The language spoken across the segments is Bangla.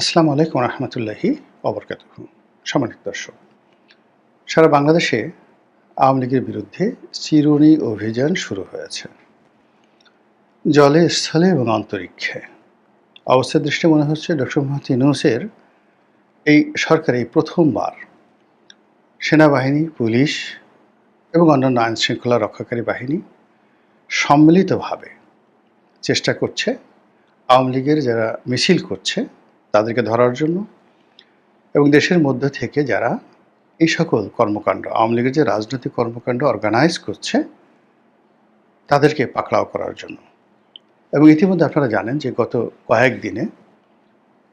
আসসালামু আলাইকুম রহমতুল্লাহি অবরকাত সম্মানিত দর্শক, সারা বাংলাদেশে আওয়ামী লীগের বিরুদ্ধে চিরুনি অভিযান শুরু হয়েছে। জলে, স্থলে এবং অন্তরিক্ষে অবস্থার দৃষ্টি মনে হচ্ছে ডক্টর মোহাম্মদ ইউনুসের এই সরকার এই প্রথমবার। সেনাবাহিনী, পুলিশ এবং অন্যান্য আইন শৃঙ্খলা রক্ষাকারী বাহিনী সম্মিলিতভাবে চেষ্টা করছে আওয়ামী লীগের যারা মিছিল করছে তাদেরকে ধরার জন্য। এবং দেশের মধ্যে থেকে যারা এই সকল কর্মকাণ্ড, আওয়ামী লীগের যে রাজনৈতিক কর্মকাণ্ড অর্গানাইজ করছে, তাদেরকে পাকড়াও করার জন্য। এবং ইতিমধ্যে আপনারা জানেন যে গত কয়েক দিনে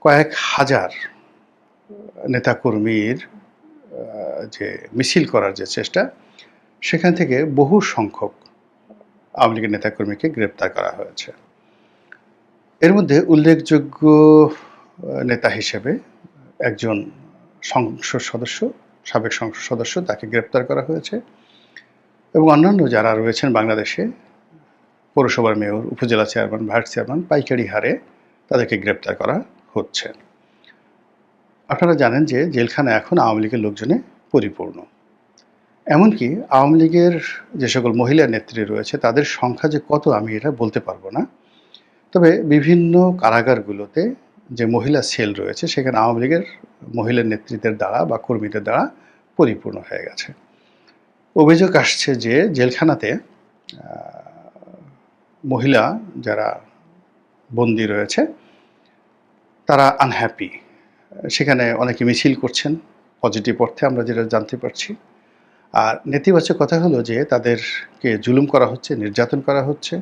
কয়েক হাজার নেতাকর্মীর যে মিছিল করার যে চেষ্টা, সেখান থেকে বহু সংখ্যক আওয়ামী লীগের নেতাকর্মীকে গ্রেপ্তার করা হয়েছে। এর মধ্যে উল্লেখযোগ্য নেতা হিসেবে একজন সংসদ সদস্য, সাবেক সংসদ সদস্য, তাকে গ্রেপ্তার করা হয়েছে। এবং অন্যান্য যারা রয়েছেন বাংলাদেশে, পৌরসভার মেয়র, উপজেলা চেয়ারম্যান, ভাইস চেয়ারম্যান, পাইকারি হারে তাদেরকে গ্রেপ্তার করা হচ্ছে। আপনারা জানেন যে জেলখানা এখন আওয়ামী লীগের লোকজনে পরিপূর্ণ। এমনকি আওয়ামী লীগের যে সকল মহিলা নেত্রী রয়েছে, তাদের সংখ্যা যে কত আমি এটা বলতে পারব না। তবে বিভিন্ন কারাগারগুলোতে যে মহিলা সেল রয়েছে, সেখানে আওয়ামী লীগের মহিলা নেতৃত্বের দ্বারা বা কর্মীদের দ্বারা পরিপূর্ণ হয়ে গেছে। অভিযোগ আসছে যে জেলখানাতে মহিলা যারা বন্দী রয়েছে, তারা আনহ্যাপি সেখানে অনেকে মিছিল করছেন পজিটিভ অর্থে আমরা যেটা জানতে পারছি। আর নেতিবাচক কথা হলো যে তাদেরকে জুলুম করা হচ্ছে, নির্যাতন করা হচ্ছে।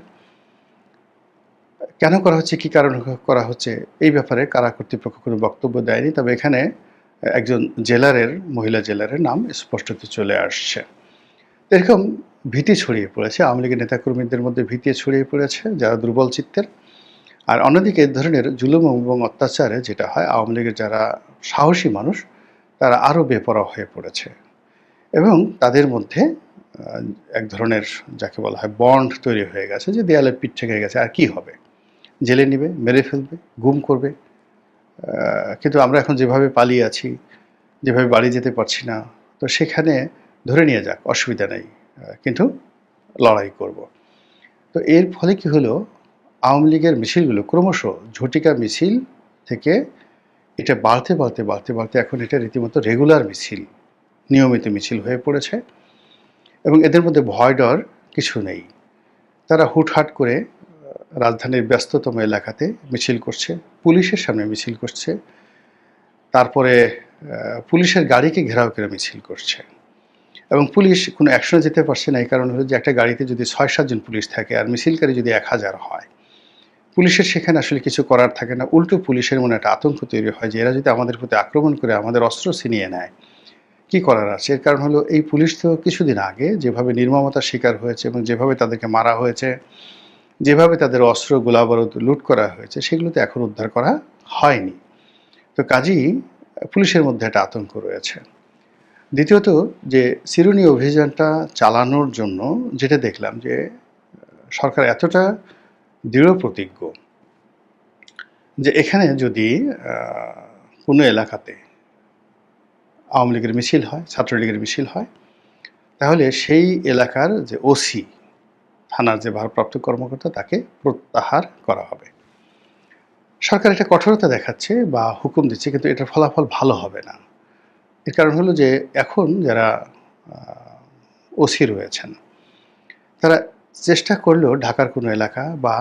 কেন করা হচ্ছে, কি কারণ করা হচ্ছে, এই ব্যাপারে কারা কর্তৃপক্ষ কোনো বক্তব্য দেয়নি। তবে এখানে একজন জেলারের, মহিলা জেলারের নাম স্পষ্টত চলে আসছে। এরকম ভীতি ছড়িয়ে পড়েছে, আওয়ামী লীগের নেতাকর্মীদের মধ্যে ভীতি ছড়িয়ে পড়েছে, যারা দুর্বল চিত্তের। আর অন্যদিকে এ ধরনের জুলুম এবং অত্যাচারে যেটা হয়, আওয়ামী লীগের যারা সাহসী মানুষ, তারা আরও বেপরোয়া হয়ে পড়েছে। এবং তাদের মধ্যে এক ধরনের যাকে বলা হয় বন্ড তৈরি হয়ে গেছে, যে দেয়ালে পিঠ থেকে গেছে, আর কি হবে? জেলে নিবে, মেরে ফেলবে, গুম করবে। কিন্তু আমরা এখন যেভাবে পালিয়ে আছি, যেভাবে বাড়ি যেতে পারছি না, তো সেখানে ধরে নিয়ে যাক, অসুবিধা নেই কিন্তু লড়াই করব। তো এর ফলে কি হলো, আওয়ামী লীগের মিছিলগুলো ক্রমশ ঝটিকা মিছিল থেকে এটা বাড়তে বাড়তে বাড়তে বাড়তে এখন এটা রীতিমতো রেগুলার মিছিল, নিয়মিত মিছিল হয়ে পড়েছে এবং এদের মধ্যে ভয় ডর কিছু নেই। তারা হুটহাট করে রাজধানীর ব্যস্ততম এলাকাতে মিছিল করছে, পুলিশের সামনে মিছিল করছে। তারপরে পুলিশের গাড়িকে ঘেরাও করে মিছিল করছে। এবং পুলিশ কোনো অ্যাকশনে যেতে পারছে না, এই কারণ হলো যে একটা গাড়িতে যদি ছয় সাতজন পুলিশ থাকে আর মিছিলকারী যদি এক হাজার হয়, পুলিশের সেখানে আসলে কিছু করার থাকে না। উল্টো পুলিশের মনে একটা আতঙ্ক তৈরি হয় যে এরা যদি আমাদের প্রতি আক্রমণ করে আমাদের অস্ত্র ছিনিয়ে নেয়, কি করার আছে? এর কারণ হলো এই পুলিশ তো কিছুদিন আগে যেভাবে নির্মমতার শিকার হয়েছে এবং যেভাবে তাদেরকে মারা হয়েছে যেভাবে তাদের অস্ত্র, গোলাবারুদ লুট করা হয়েছে সেগুলো তো এখন উদ্ধার করা হয়নি। তো কাজেই পুলিশের মধ্যে একটা আতঙ্ক রয়েছে। দ্বিতীয়ত, যে সিরুনি অভিযানটা চালানোর জন্য যেটা দেখলাম যে, সরকার এতটা দৃঢ় প্রতিজ্ঞ যে এখানে যদি কোনো এলাকাতে আওয়ামী লীগের মিছিল হয়, ছাত্রলীগের মিছিল হয়, তাহলে সেই এলাকার যে ওসি থানার যে ভারপ্রাপ্ত কর্মকর্তা, তাকে প্রত্যাহার করা হবে। সরকার এটা কঠোরতা দেখাচ্ছে বা হুকুম দিচ্ছে, কিন্তু এটার ফলাফল ভালো হবে না। এর কারণ হলো যে, এখন যারা ওসি রয়েছেন, তারা চেষ্টা করলেও ঢাকার কোনো এলাকা বা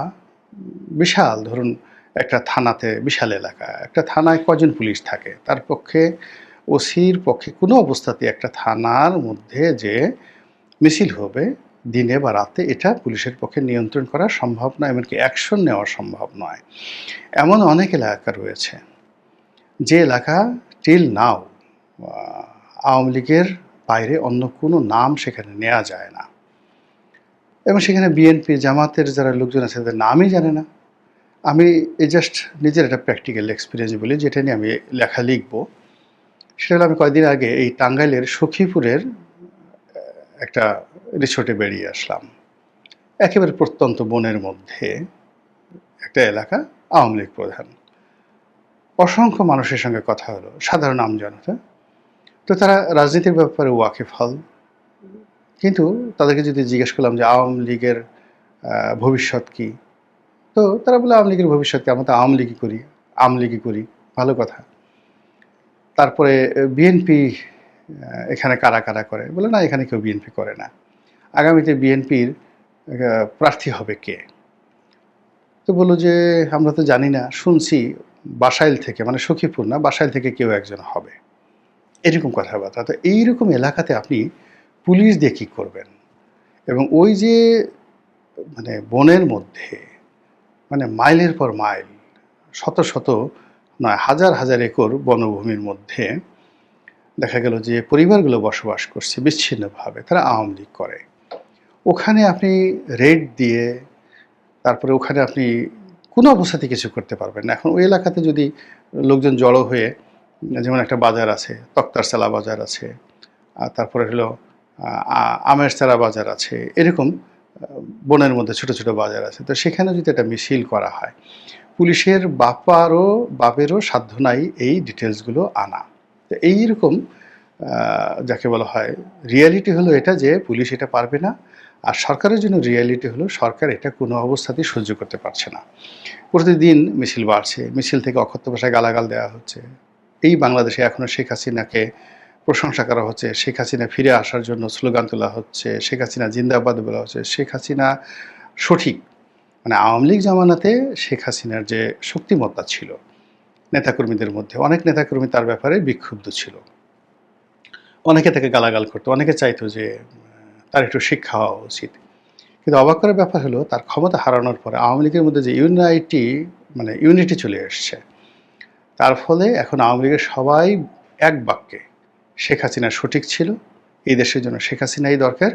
বিশাল, ধরুন একটা থানাতে বিশাল এলাকা, একটা থানায় কজন পুলিশ থাকে, তার পক্ষে, ওসির পক্ষে কোনো অবস্থাতে একটা থানার মধ্যে যে মিছিল হবে দিনে বা রাতে এটা পুলিশের পক্ষে নিয়ন্ত্রণ করা সম্ভব নয়, এমনকি অ্যাকশন নেওয়া সম্ভব নয়। এমন অনেক এলাকা রয়েছে যে এলাকা টিল নাও আওয়ামী লীগের বাইরে অন্য কোনো নাম সেখানে নেওয়া যায় না। এবং সেখানে বিএনপি জামাতের যারা লোকজন আছে তাদের নামই জানে না। আমি এই জাস্ট নিজের একটা প্র্যাকটিক্যাল এক্সপিরিয়েন্স বলি, যেটা নিয়ে আমি লেখা লিখব। সেটা হলো আমি কয়েকদিন আগে এই টাঙ্গাইলের সখীপুরের একটা রিসোর্টে বেরিয়ে আসলাম। একেবারে প্রত্যন্ত বনের মধ্যে একটা এলাকা, আওয়ামী লীগ প্রধান। অসংখ্য মানুষের সঙ্গে কথা হলো, সাধারণ আমজনতা। তো তারা রাজনীতির ব্যাপারে ওয়াকিফ হল। কিন্তু তাদেরকে যদি জিজ্ঞেস করলাম যে আওয়ামী লীগের ভবিষ্যৎ কি? তো তারা বলে আওয়ামী লীগের ভবিষ্যৎ কি? আমরা তো আওয়ামী লীগই করি, আওয়ামী লীগই করি। ভালো কথা। তারপরে বিএনপি এখানে কারা কারা করে? বলে, না, এখানে কেউ বিএনপি করে না। আগামীতে বিএনপির প্রার্থী হবে কে? তো বলল যে, আমরা তো জানি না, শুনছি বাসাইল থেকে মানে সখীপুর না, বাসাইল থেকে কেউ একজন হবে। এরকম কথাবার্তা। তো এইরকম এলাকাতে আপনি পুলিশ দিয়ে কী করবেন? এবং ওই যে মানে বনের মধ্যে মানে মাইলের পর মাইল, শত শত নয় হাজার হাজার একর বনভূমির মধ্যে দেখা গেল যে, পরিবারগুলো বসবাস করছে বিচ্ছিন্নভাবে, তারা আওয়ামী লীগ করে। ওখানে আপনি রেড দিয়ে তারপরে ওখানে আপনি কোনো অবস্থাতে কিছু করতে পারবেন না। এখন ওই এলাকাতে যদি লোকজন জড়ো হয়ে, যেমন একটা বাজার আছে, তক্তার চালা বাজার আছে, আর তারপরে হলো আমের চারা বাজার আছে, এরকম বনের মধ্যে ছোট ছোট বাজার আছে, তো সেখানে যদি একটা মিছিল করা হয়, পুলিশের বাপারও, বাপেরও সাধ্য নাই এই ডিটেলসগুলো আনা। তো এইরকম যাকে বলা হয়, রিয়ালিটি হলো এটা যে পুলিশ এটা পারবে না আর সরকারের জন্য রিয়ালিটি হলো, সরকার এটা কোনো অবস্থাতেই সহ্য করতে পারছে না। প্রতিদিন মিছিল বাড়ছে, মিছিল থেকে অকথ্য ভাষায় গালাগাল দেওয়া হচ্ছে। এই বাংলাদেশে এখনও শেখ হাসিনাকে প্রশংসা করা হচ্ছে, শেখ হাসিনা ফিরে আসার জন্য স্লোগান তোলা হচ্ছে, শেখ হাসিনা জিন্দাবাদ বলা হচ্ছে। শেখ হাসিনা সঠিক। মানে আওয়ামী লীগ জামানাতে শেখ হাসিনার যে শক্তিমত্তা ছিল, নেতাকর্মীদের মধ্যে, অনেক নেতাকর্মী তার ব্যাপারে বিক্ষুব্ধ ছিল। অনেকে তাকে গালাগাল করতো, অনেকে চাইতো যে তার একটু শিক্ষা হওয়া উচিত। কিন্তু অবাক করার ব্যাপার হলো, তার ক্ষমতা হারানোর পরে আওয়ামী লীগের মধ্যে যে ইউনাইটি মানে ইউনিটি চলে এসছে, তার ফলে এখন আওয়ামী লীগের সবাই এক বাক্যে শেখ হাসিনা সঠিক ছিল, এই দেশের জন্য শেখ হাসিনাই দরকার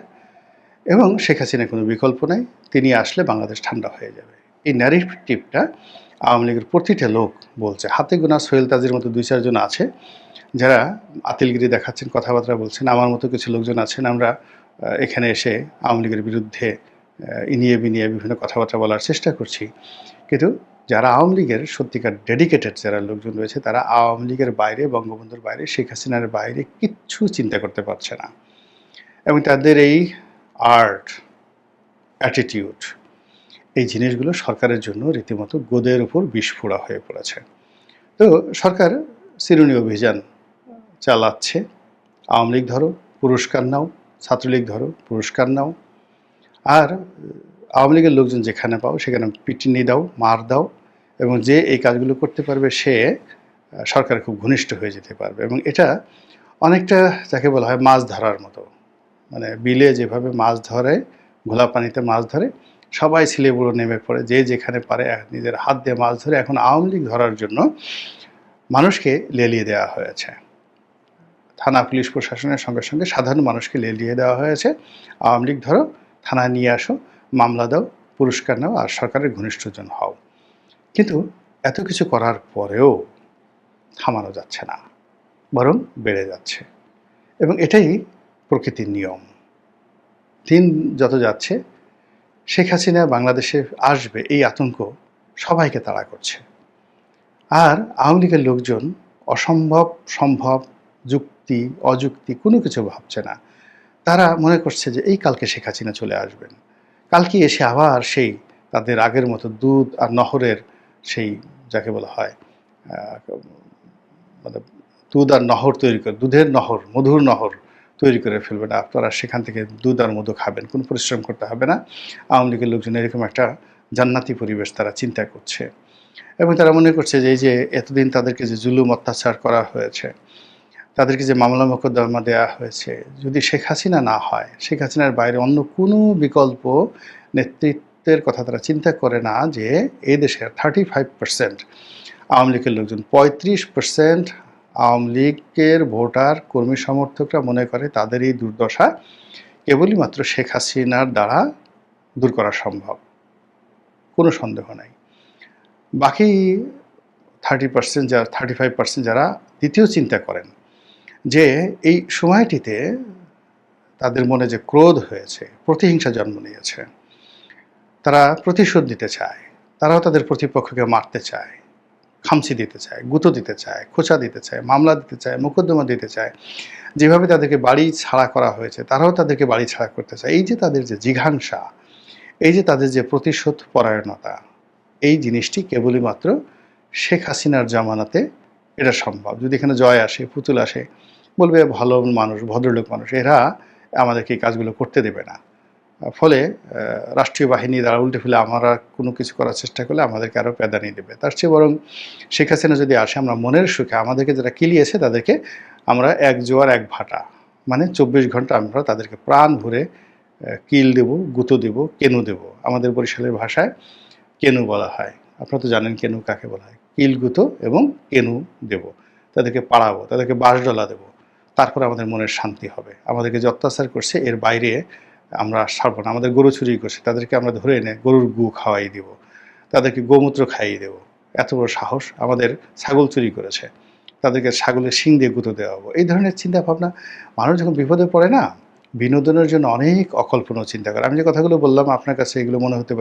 এবং শেখ হাসিনার কোনো বিকল্প নাই, তিনি আসলে বাংলাদেশ ঠান্ডা হয়ে যাবে। এই ন্যারেটিভটা আওয়ামী লীগের প্রতিটা লোক বলছে। হাতে গোনা সোহেল তাজির মতো দুই, চারজন আছে, যারা আতিলগিরি দেখাচ্ছেন, কথাবার্তা বলছেন, আমার মতো কিছু লোকজন আছেন, আমরা এখানে এসে আওয়ামী লীগের বিরুদ্ধে ইনিয়ে বিনিয়ে বিভিন্ন কথাবার্তা বলার চেষ্টা করছি। কিন্তু যারা আওয়ামী লীগের সত্যিকার ডেডিকেটেড যারা লোকজন রয়েছে, তারা আওয়ামী লীগের বাইরে, বঙ্গবন্ধুর বাইরে, শেখ হাসিনার বাইরে কিচ্ছু চিন্তা করতে পারছে না। এবং তাদের এই আর্ট অ্যাটিটিউড এই জিনিসগুলো সরকারের জন্য রীতিমতো গোদের উপর বিস্ফোরা হয়ে পড়েছে। তো সরকার চিরুনি অভিযান চালাচ্ছে। আওয়ামী লীগ ধরো, পুরস্কার নাও। ছাত্রলীগ ধরো পুরস্কার নাও। আর আওয়ামী লীগের লোকজন যেখানে পাও সেখানে পিটিনি দাও মার দাও এবং যে এই কাজগুলো করতে পারবে সে আহ, সরকারের খুব ঘনিষ্ঠ হয়ে যেতে পারবে এবং এটা অনেকটা যাকে বলা হয় মাছ ধরার মতো। মানে বিলে যেভাবে মাছ ধরে ঘোলা পানিতে মাছ ধরে সবাই ছিলে বুড়ো নেমে পড়ে যে যেখানে পারে নিজের হাত দিয়ে মাছ ধরে। এখন আওয়ামী লীগ ধরার জন্য মানুষকে লেলিয়ে দেওয়া হয়েছে। থানা পুলিশ প্রশাসনের সঙ্গে সঙ্গে সাধারণ মানুষকে লেলিয়ে দেওয়া হয়েছে। আওয়ামী লীগ, ধরো, থানায় নিয়ে আসো, মামলা দাও, পুরস্কার নাও আর সরকারের ঘনিষ্ঠজন হও। কিন্তু এত কিছু করার পরেও থামানো যাচ্ছে না, বরং বেড়ে যাচ্ছে। এবং এটাই প্রকৃতির নিয়ম। দিন যত যাচ্ছে, শেখ হাসিনা বাংলাদেশে আসবে, এই আতঙ্ক সবাইকে তাড়া করছে। আর আওয়ামী লীগের লোকজন অসম্ভব, সম্ভব, যুক্তি অযুক্তি, কোনো কিছু ভাবছে না। তারা মনে করছে যে, এই কালকে শেখ হাসিনা চলে আসবেন। কালকে এসে আবার সেই তাদের আগের মতো দুধ আর নহরের সেই যাকে বলা হয় মানে দুধ আর নহর তৈরি করে, দুধের নহর, মধুর নহর তৈরি করে ফেলবেন আপনারা। সেখান থেকে দুধ আর মধু খাবেন, কোনো পরিশ্রম করতে হবে না। আওয়ামী লীগের লোকজন এরকম একটা জান্নাতি পরিবেশ তারা চিন্তা করছে। এবং তারা মনে করছে যে, এই যে, এতদিন তাদেরকে যে জুলুম, অত্যাচার করা হয়েছে তাদেরকে যে মামলা মোকদ্দমা দেওয়া হয়েছে, যদি শেখ হাসিনা না হয়, শেখ হাসিনার বাইরে অন্য কোনো বিকল্প নেতৃত্বের কথা তারা চিন্তা করে না যে এই দেশের থার্টি ফাইভ পার্সেন্ট আওয়ামী লীগের লোকজন, পঁয়ত্রিশ পার্সেন্ট আওয়ামী লীগের ভোটার কর্মী সমর্থকরা মনে করে তাদের এই দুর্দশা কেবলই মাত্র শেখ হাসিনার দ্বারা দূর করা সম্ভব। কোনো সন্দেহ নাই। বাকি থার্টি পার্সেন্ট যারা থার্টি ফাইভ পার্সেন্ট যারা দ্বিতীয় চিন্তা করেন যে এই সময়টিতে তাদের মনে যে ক্রোধ হয়েছে, প্রতিহিংসা জন্ম নিয়েছে, তারা প্রতিশোধ নিতে চায়, তারাও তাদের প্রতিপক্ষকে মারতে চায়, খামচি দিতে চায়, গুঁতো দিতে চায়, খোঁচা দিতে চায়, মামলা দিতে চায়, মোকদ্দমা দিতে চায়। যেভাবে তাদেরকে বাড়ি ছাড়া করা হয়েছে, তারাও তাদেরকে বাড়ি ছাড়া করতে চায়। এই যে তাদের যে জিঘাংসা, এই যে তাদের যে প্রতিশোধ পরায়ণতা এই জিনিসটি কেবলই মাত্র শেখ হাসিনার জামানাতে এটা সম্ভব। যদি এখানে জয় আসে, পুতুল আসে বলবে, ভালো মানুষ, ভদ্রলোক মানুষ, এরা আমাদেরকে এই কাজগুলো করতে দেবে না। ফলে রাষ্ট্রীয় বাহিনী দ্বারা উল্টে ফেলে আমরা কোনো কিছু করার চেষ্টা করলে আমাদেরকে আরও প্যাদানি দেবে। তার চেয়ে বরং শেখ হাসিনা যদি আসে, আমরা মনের সুখে, আমাদেরকে যারা কিলিয়েছে, তাদেরকে আমরা এক জোয়ার, এক ভাটা মানে চব্বিশ ঘণ্টা আমরা তাদেরকে প্রাণ ভরে কিল দেব, গুঁতো দেব, কেনু দেব। আমাদের বরিশালের ভাষায় কেনু বলা হয়। আপনারা তো জানেন কেনু কাকে বলা হয়। কিল, গুঁতো এবং কেনু দেব। তাদেরকে পাড়াবো, তাদেরকে বাঁশডলা দেব। তারপরে আমাদের মনের শান্তি হবে। আমাদেরকে যে অত্যাচার করছে, এর বাইরে আমরা ছাড়বো না। আমাদের গরু চুরি করছে, তাদেরকে আমরা ধরে এনে গরুর গু খাওয়াই দিব। তাদেরকে গোমূত্র খাইয়ে দেব। এত বড় সাহস আমাদের ছাগল চুরি করেছে। তাদেরকে ছাগলের শিং দিয়ে গুঁতো দেওয়া হব। এই ধরনের চিন্তা ভাবনা মানুষ যখন বিপদে পড়ে না, বিনোদনের জন্য অনেক অকল্পনীয় চিন্তা করে। আমি যে কথাগুলো বললাম, আপনার কাছে এগুলো মনে হতে